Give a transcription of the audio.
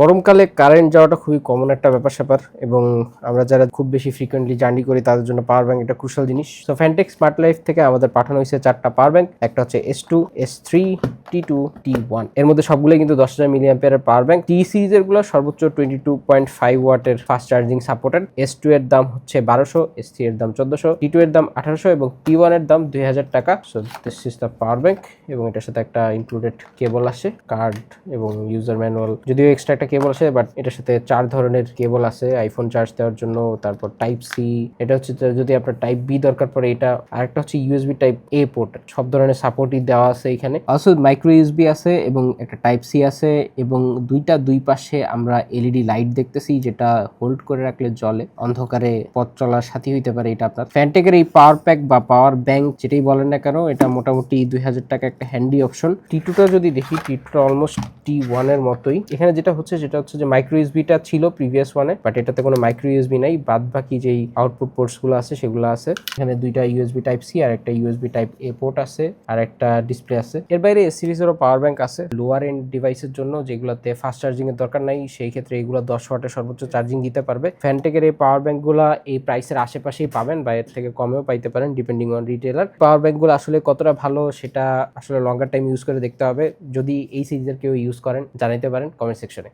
গরমকালে কারেন্ট যাওয়াটা খুবই কমন একটা ব্যাপার স্যাপার এবং আমরা যারা খুব বেশি ফ্রিকোয়েন্টলি জার্নি করি, তাদের জন্য পাওয়ার ব্যাঙ্ক এটা ক্রুশাল জিনিস। তো ফ্যান্টেক স্মার্ট লাইফ থেকে আমাদের পাঠানো হয়েছে চারটা পাওয়ার ব্যাঙ্ক একটা হচ্ছে S two S three T two T ওয়ানের মধ্যে সবগুলোই কিন্তু দশ হাজার মিলি অ্যাম্পিয়ারের পাওয়ার ব্যাংক টি সিরিজেরগুলো সর্বোচ্চ টোয়েন্টি টু পয়েন্ট ফাইভ ওয়াটের fast charging supported S two এর দাম হচ্ছে বারোশো এস থ্রি এর দাম চোদ্দশো টি টু এর দাম আঠারোশো এবং টি ওয়ানের দাম দুই হাজার টাকা। So this is the power bank এবং এটার সাথে একটা ইনক্লুডেড কেবল আসে কার্ড এবং ইউজার ম্যানুয়াল যদিও এক্সট্রা একটা কেবল আসে বাট এটার সাথে চার ধরনের কেবল আছে আইফোন চার্জ দেওয়ার জন্য, তারপর টাইপ সি এটা হচ্ছে যদি আপনার টাইপ বি দরকার পড়ে, এটা আরেকটা হচ্ছে ইউএসবি টাইপ এ পোর্ট সব ধরনের সাপোর্টই দেওয়া আছে এখানে। অলসো মাইক্রো ইউএসবি আছে এবং একটা টাইপ সি আছে এবং দুইটা দুই পাশে আমরা এলইডি লাইট দেখতেছি যেটা হোল্ড করে রাখলে জলে অন্ধকারে পথ চলার সাথী হইতে পারে এটা আপনার। ফ্যানটেকের এই পাওয়ার প্যাক বা পাওয়ার ব্যাংক যেটাই বলেন না কেন, এটা মোটামুটি দুই হাজার টাকা একটা হ্যান্ডি অপশন টি টুটা যদি দেখি টি টুটা অলমোস্ট টি ওয়ানের মতোই। এখানে যেটা হচ্ছে যেটা হচ্ছে যে মাইক্রো ইউএসবিটা ছিল প্রিভিয়াস ওয়ানে বাট এটাতে কোনো মাইক্রো ইউএসবি নাই। বাদ বাকি যেই আউটপুট পোর্টসগুলো আছে, সেগুলো আছে। এখানে দুইটা ইউএসবি টাইপ সি আর একটা ইউএসবি টাইপ এ পোর্ট আছে, আর একটা ডিসপ্লে আছে। এর বাইরে এস সিরিজেরও পাওয়ার ব্যাংক আছে। লোয়ার এন্ড ডিভাইসের জন্য যেগুলোতে ফাস্ট চার্জিং এর দরকার নাই, সেই ক্ষেত্রে এগুলো দশ ওয়াটের সর্বোচ্চ চার্জিং দিতে পারবে। ফ্যানটেকের এই পাওয়ার ব্যাংকগুলো এই প্রাইসের আশেপাশেই পাবেন বা এর থেকে কমেও পাইতে পারেন ডিপেন্ডিং অন রিটেলার পাওয়ার ব্যাংকগুলো আসলে কতটা ভালো সেটা আসলে লঙ্গার টাইম ইউজ করে দেখতে হবে। যদি এই সিরিজের কেউ ইউজ করেন, জানাইতে পারেন কমেন্ট সেকশনে